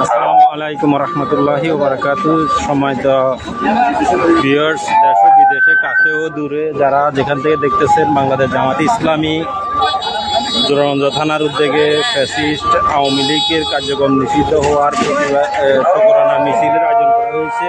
আসসালামু আলাইকুম রহমতুল্লাহি ওবরাকাতু। সময়ত ভিউয়ার্স দেশ বিদেশে, কাছে ও দূরে, যারা যেখান থেকে দেখতেছেন বাংলাদেশ জামাত ইসলামী জোরানন্দ থানার উদ্যোগে ফ্যাসিস্ট আওয়ামী লীগের কার্যক্রম নিষিদ্ধ হওয়ার প্রতিবাদ মিছিলের আয়োজন করা হয়েছে।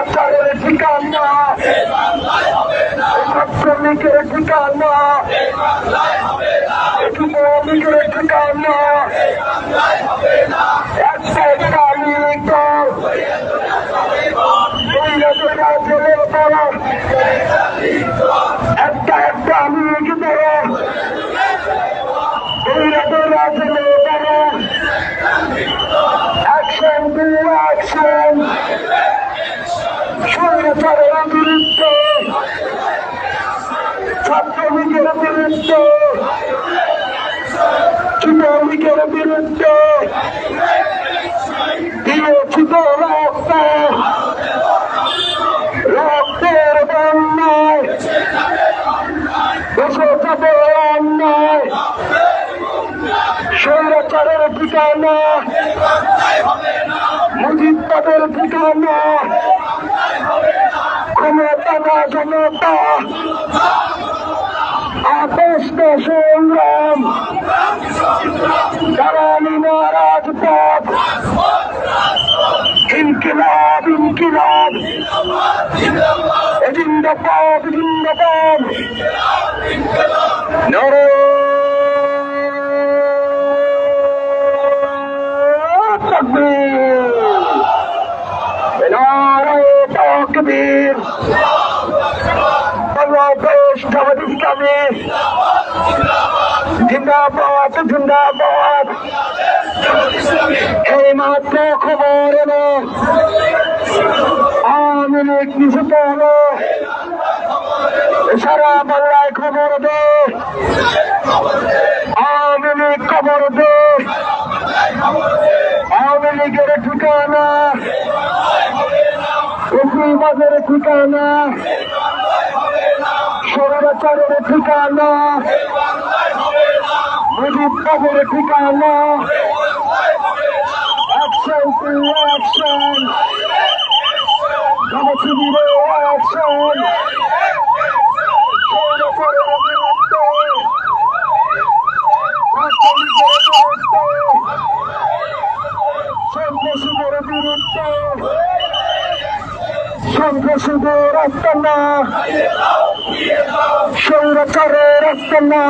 সেই রাস্তার ঠিকানা। ছাত্রলীগের ঠিকানা। যুবলীগের ঠিকানা একটা কালী দল দুই রাজা জেলে বড় একটা একটা জেলে বড় অ্যাকশন টু অ্যাকশন স্বৈরাচারের বিরুদ্ধে ছাত্রলীগের বিরুদ্ধে যুবলীগের বিরুদ্ধে দিয়েছি তো রক্ত। রক্তের বন্যায়। দেশে যাবে অন্যায়। স্বৈরাচারের ঠিকানা। মুজিবাদের ঠিকানা। ক্ষমতা না জনতা। আপস্ত সংগ্রাম। দালালি না রাজপথ ইনকিলাব ইনকিলাব। জিন্দাবাদ জিন্দাবাদ। নরে তকবীর। নারে তকবীর। জামাত ইসলামী জিন্দাবাদ জিন্দাবাদ। এই মাত্র খবর এলো। আওয়ামী লীগ নিষিদ্ধ হলো। সারা বাংলায় খবর দে। আওয়ামী লীগ খবর দে। আওয়ামী লীগের ঠিকানা ঠিকানা। স্বৈরাচারের ঠিকানা। মুজিব বাবুর ঠিকানা। অ্যাকশন টু অ্যাকশন জনশিবিরে অ্যাকশন সন্ত্রাসীদের আস্তানা স্বৈরাচারের আস্তানা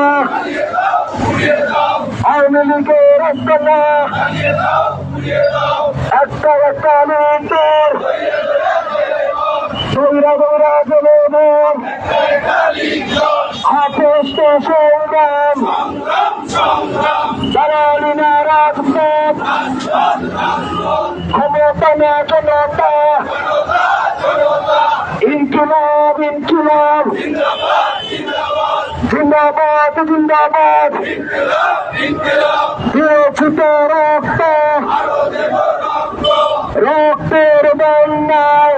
আওয়ামী লীগের আস্তানা একটা একটা নেতার দৌড়া দৌড়া চলে দালালি না রাজপথ জনতা। ইনকিলাব ইনকিলাব। জিন্দাবাদ জিন্দাবাদ। দিয়েছি তো রক্ত। রক্তের বন্যায়।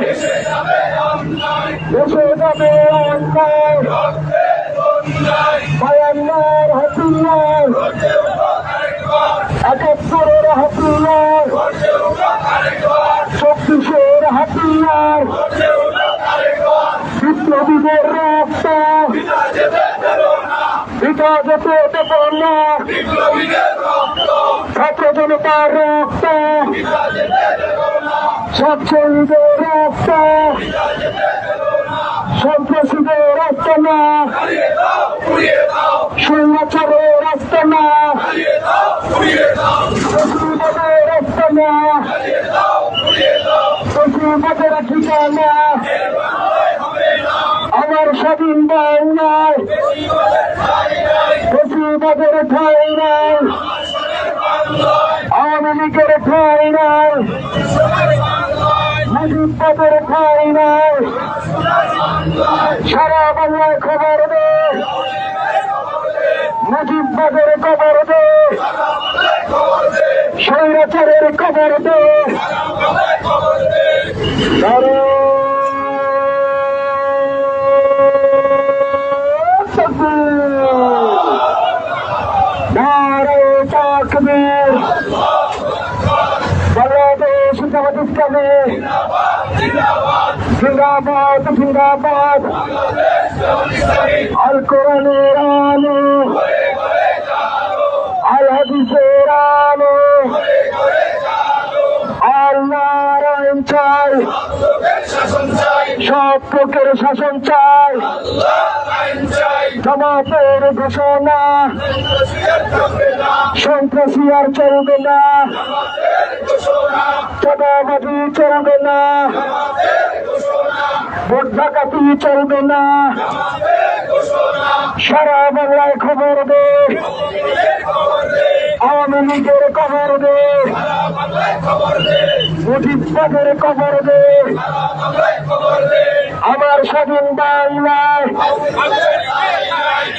দেশে যাবে অন্যায়। বায়ান্নর হাতিয়ার। একাত্তরের হাতিয়ার। চব্বিশের হাতিয়ার। বিপ্লবীদের রক্ত পিতা যেতে দেব না ছাত্র জনতার রক্ত ছাত্রলীগের রক্ত সন্ত্রাসীদের রক্ত না সৈন্যাচারের রক্ত না রক্ত না ঠিকানা আমার স্বাধীন বাংলায়। মুসলিমদের ঠাই নাই আওয়ামী লীগের ঠাই নাই মুজিবাদের ঠাই নাই সারা বাংলায় খবর দে। মুজিবাদের খবর দে। স্বৈরাচারের খবর দে। নারে বাংলাদেশ জামাত ইসলামী জিন্দাবাদ জিন্দাবাদ আল কোরআনের আলো আল হাদিসের আলো আল্লাহর আইন চাই সব লোকের শাসন চাই। জামাতের ঘোষণা। সন্ত্রাসী আর চলবে না। চাঁদাবাজি চলবে না। ভোট ডাকাতি চলবে না। সারা বাংলায় খবর দে। আওয়ামী লীগের কবর দে। মুজিববাদের কবর দে। আমার স্বাধীন দায় নাই।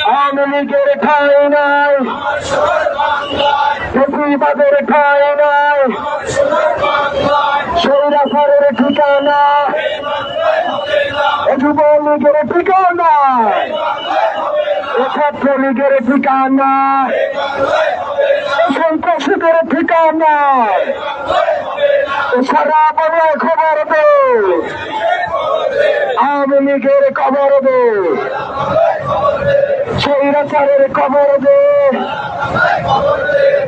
আওয়ামী লীগের ঠাই নাই। প্রতিবাদের ঠাই নাই। সৌরাফারের ঠিকানা। যুবলীগের ঠিকানা। ছাত্র লীগের ঠিকানা। সন্ত্রাসীদের ঠিকানা। সারা বাংলায় খবর দে। আওয়ামী লীগের খবর দে। স্বৈরাচারের খবর দে।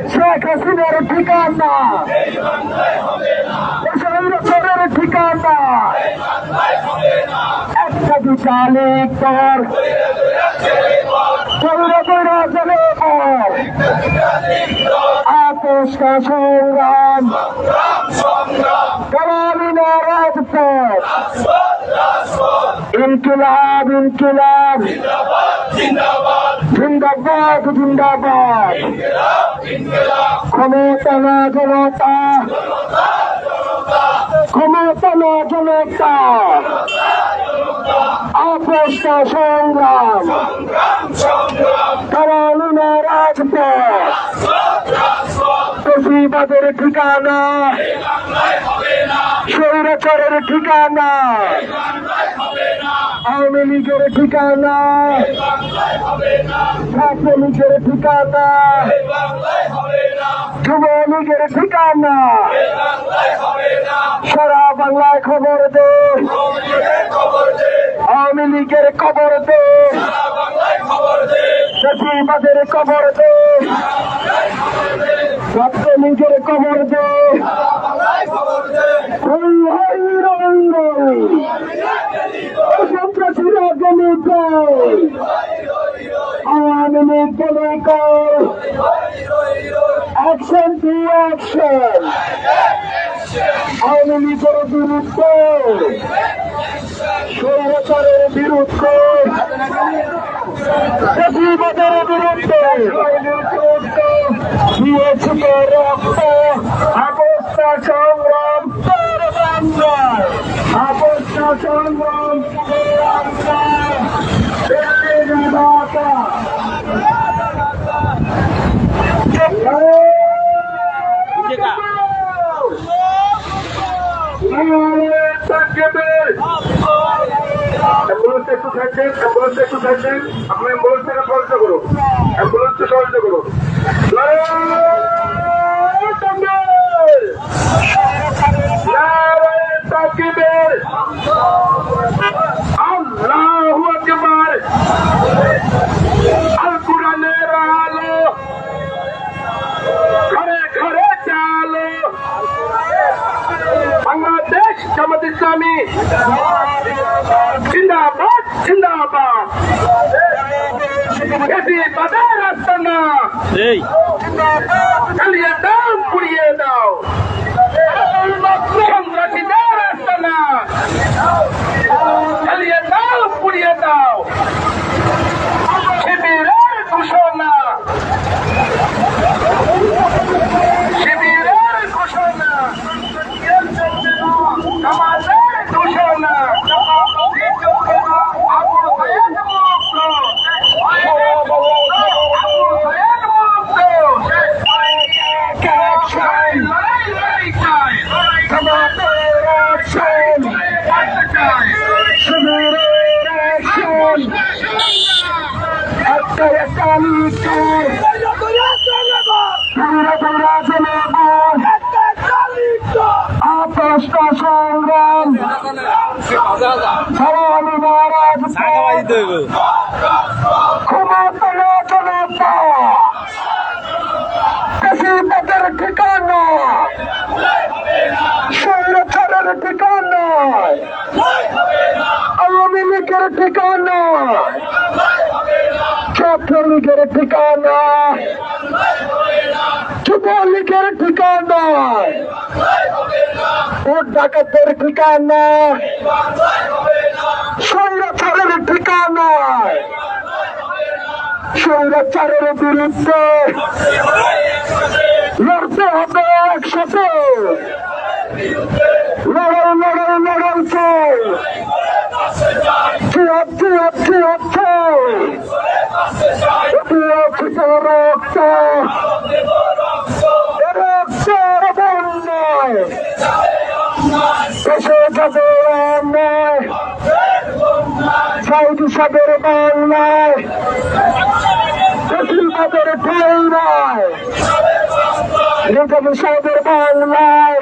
শেখ হাসিনার ঠিকানা। স্বৈরাচারের ঠিকানা। একটা দুটা লিখ সংগ্রাম। কালামিনা রাজপথ। ইনকিলাব ইনকিলাব। জিন্দাবাদ জিন্দাবাদ। ক্ষমতা না জনতা। ক্ষমতা না জনতা। আপোষ কা সংগ্রাম। কালামিনা রাজপথ প্রতিবাদের ঠিকানা স্বৈরাচারের ঠিকানা? আওয়ামী লীগের ঠিকানা? ছাত্র লীগের ঠিকানা? যুব লীগের ঠিকানা? সারা বাংলায় খবর দে। আওয়ামী লীগের খবর দে। প্রতিবাদের খবর দে। ছাত্র লীগের খবর দে। আওয়ামী লীগের বিরুদ্ধে স্বৈরাচারের বিরুদ্ধে প্রতিবাদের বিরুদ্ধে দিয়েছে তো রক্ত অবস্থা সংগ্রাম তোর বাংলায় অবস্থা সংগ্রাম তোর বাংলায় দিল্লি মাতা অ্যাম্বুলেন্স একটু থাকবেন আপনি অ্যাম্বুলেন্স থেকে সহযোগিতা করুন। অ্যাম্বুলেন্সকে সহযোগিতা করুন আল্লাহু আকবার আল কোরআনের আলো ঘরে ঘরে চালো বাংলাদেশ জামাত ইসলামী জিন্দাবাদ জিন্দাবাদ এটি বাজার আস্তানা এই চালিয়ে দাও পুড়িয়ে দাও সন্ত্রাসীদের আস্তানা চালিয়ে দাও পুড়িয়ে দাও শিবিরের ঘোষণা শিবিরের ঘোষণা আমাদের ঘোষণা আবু সাইদ মুক্ত আবু সাইদ মুক্ত অ্যাকশন লড়াই লড়াই চাই আমাদের অ্যাকশন চাই শিবিরের অ্যাকশন একটা একটা লিখর দৌড়া দৌড়া জনগণ আপোষটা সংগ্রাম সবাই মহারাজ ক্ষমতা না জনতা কৃষিপথের ঠিকানা স্বৈরাচারের ঠিকানা আওয়ামী লীগের ঠিকানা ছাত্রলীগের ঠিকানা যুবলীগের ঠিকানা ভোট ডাকাতের ঠিকানা স্বৈরাচারের ঠিকানা স্বৈরাচারের বিরুদ্ধে লড়তে হবে একসাথে লড়াই লড়াই লড়াই চাই জিহাদ জিহাদ জিহাদ চাই রক্ত? রক্ত রক্তের বন্যায়। দেশে যাবে অন্যায়। সাউদি বাংলায়। ঠাই নয় নিজামী সাহেবের বাংলায়।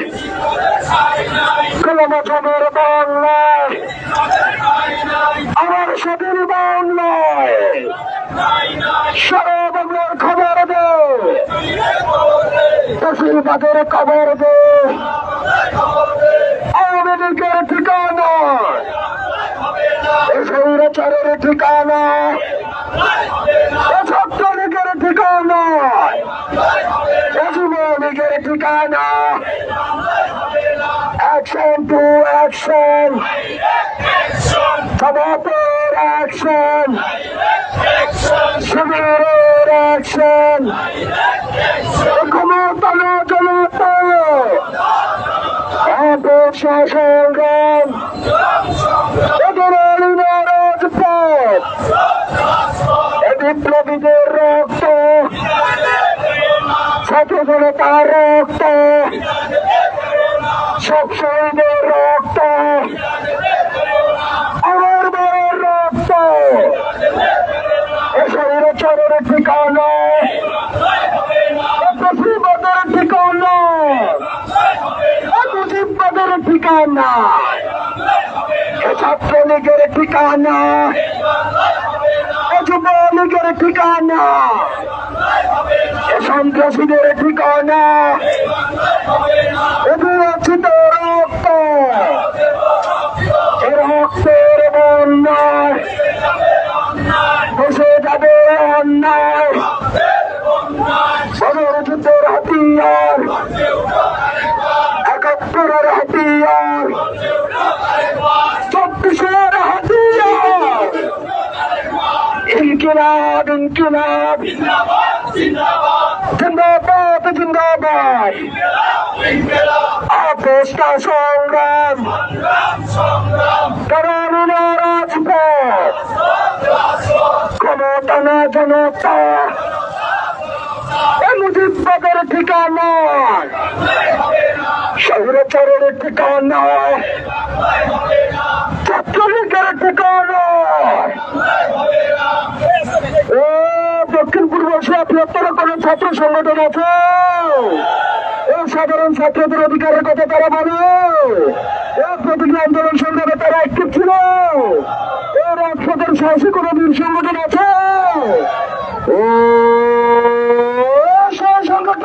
কলমাজমের বাংলায়। আমার সাদের বাংলায়। সারা বাংলার খবর দে। মুসলমানের খবর দে। আওয়ামী লীগের ঠিকানা। স্বৈরাচারের ঠিকানা। ঠিকানা। ঠিকানা। অ্যাকশন টু অ্যাকশন সমাপের অ্যাকশন শিবিরের অ্যাকশন ক্ষমতা না জনতা সংগ্রাম এদের রাজপথ বিপ্লবীদের রক্ত জনতার রক্ত সব শহীদের রক্ত। আমার বড়ের রক্ত। এসবের চরের ঠিকানা। মুসিবতের ঠিকানা। মুসিবতের ঠিকানা। ছাত্রলীগের ঠিকানা। যুবলীগের ঠিকানা। সন্ত্রাসীদের ঠিকানা। অভিবাসিত রক্ত। রক্তের বন্যায় বসে যাবে অন্যায়। সদর যুদ্ধের হাতিয়ার, একাত্তরের হাতিয়ার, চব্বিশের হাতিয়ার। ইনকিলাব ইনকিলাব। জিন্দাবাদ জিন্দাবাদ। আপোষটা সংগ্রাম। কারণ রাজপথ। ক্ষমতা না জনতা। এ মুজিবাদের ঠিকানা। শহরচরের ঠিকানা। ও, দক্ষিণ পূর্ব এশিয়া বৃহত্তর কোন ছাত্র সংগঠন আছে। এই সাধারণ ছাত্রদের অধিকারের কথা তারা বলে। প্রতিজ্ঞা আন্দোলন সংগ্রামে তারা অ্যাক্টিভ ছিল। এই রাজপথের সাহসী কোন বীর সংগঠন আছে। ও সংগঠন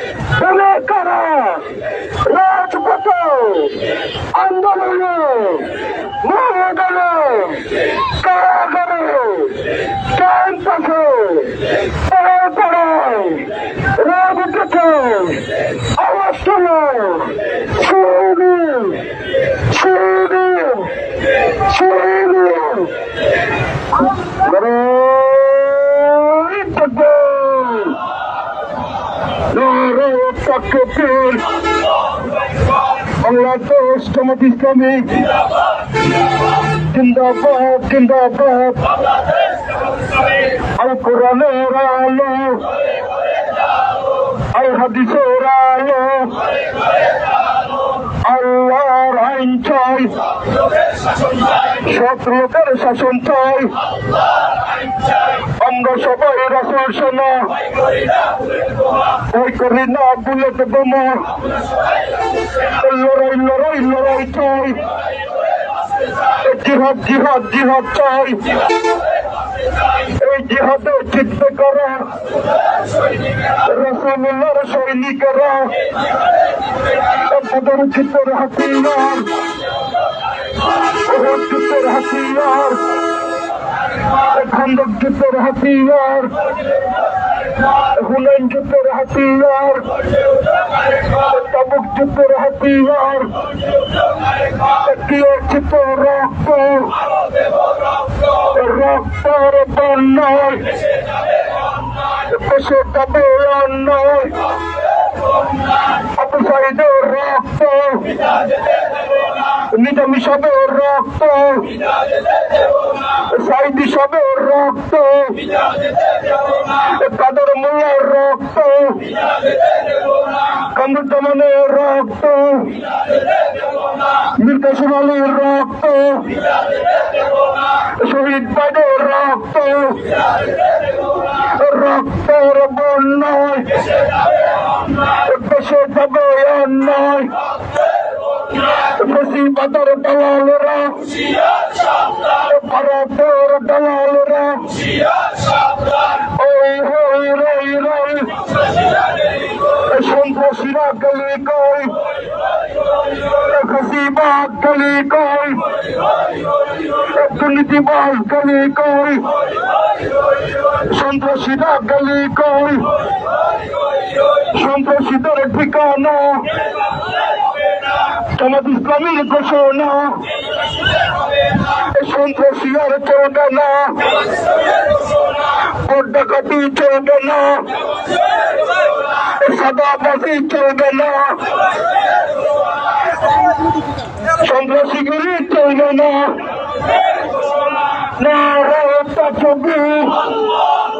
তুমি করো? রাজপথ আন্দোলনে মহাগণে কারাগারে ক্যাম্পাসে পড়ায় পড়ায় রাগ উঠেছে। আওয়াজ শোনো ছবি ছবি ছবি বাংলাদেশ জামাত ইসলামী জিন্দাবাদ জিন্দাবাদ আর কোরআনের আলো আর হাদিসের আলো চাই। সব শাসন চাই। আমরা সবাই রাসুল শোনা ওই করি না বুলেট বোমা লড়াই লড়াই লড়াই চাই। জিহাদ জিহাদ জিহাদ চাই। এই জিহাদের চিত্রকরা রসুল্লার সৈনিকরা পদরচিতের হাতিয়ার। পদরচিতের হাতিয়ার। খন্দকযুদ্ধের হাতিয়ার। হুলেন যুদ্ধের হাতিয়ার। তাবুক যুদ্ধের হাতিয়ার। চিত্র রক্ত। রক্ত। বন্যায় দেশে যাবে অন্যায় সাইদের রক্ত নিজাম সাহেবের রক্ত। সাইদি সাহেবের রক্ত। কাদের মোল্লার রক্ত। কামরুজ্জামানের রক্ত। কাসিম আলীর রক্ত। শহীদ বাদের রক্ত। রক্তের বন্যায়। দেশে যাবে অন্যায়। মুসিবতের দালালরা। ভারতের দালালরা। ওই হই রই রই। সন্ত্রাসীরা গলি কই। খুশিবাদ গলি কই। দুর্নীতিবাজ গলি কই। সন্ত্রাসীরা গলি কই। সন্ত্রাসীদের ঠিকানা জামাত ইসলামীর ঘোষণা। সন্ত্রাসী আর চৌটা না পর্দা কাটি চৌটা না সাদা পাখি চৌটা না সন্ত্রাসীগুলি চৌটা না না রাস্তা চৌকি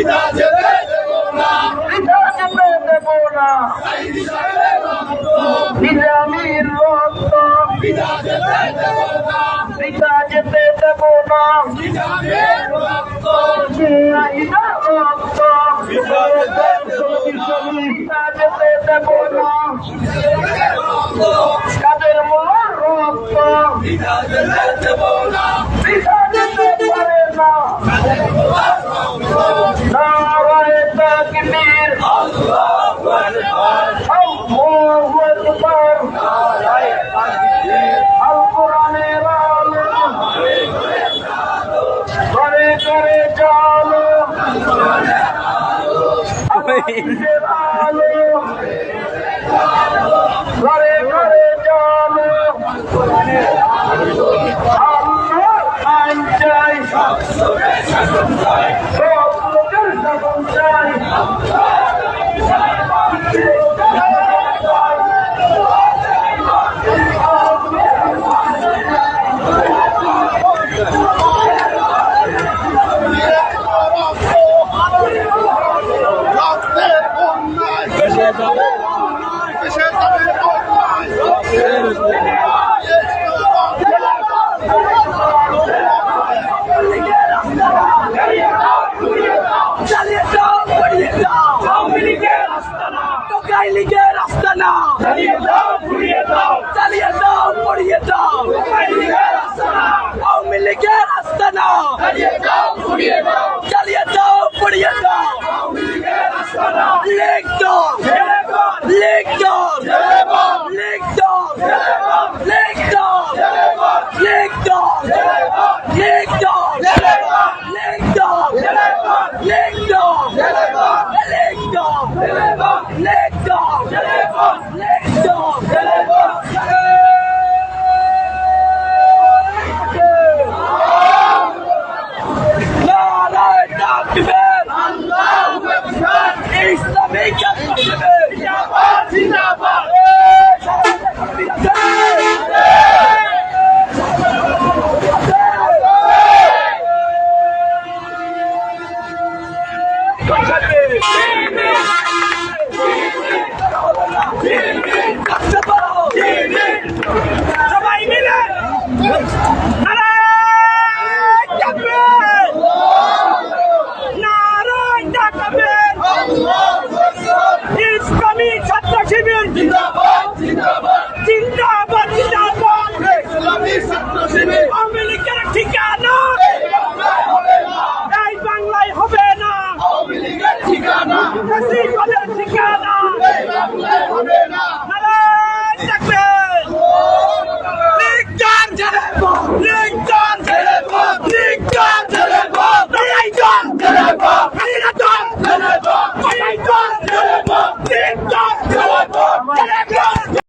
পিতা যেতে দেব না। রক্ত যেতে দেব না। শাহিদার রক্ত। পিতা যেতে দেব না। কাদের রক্ত? পিতা যেতে পারে না।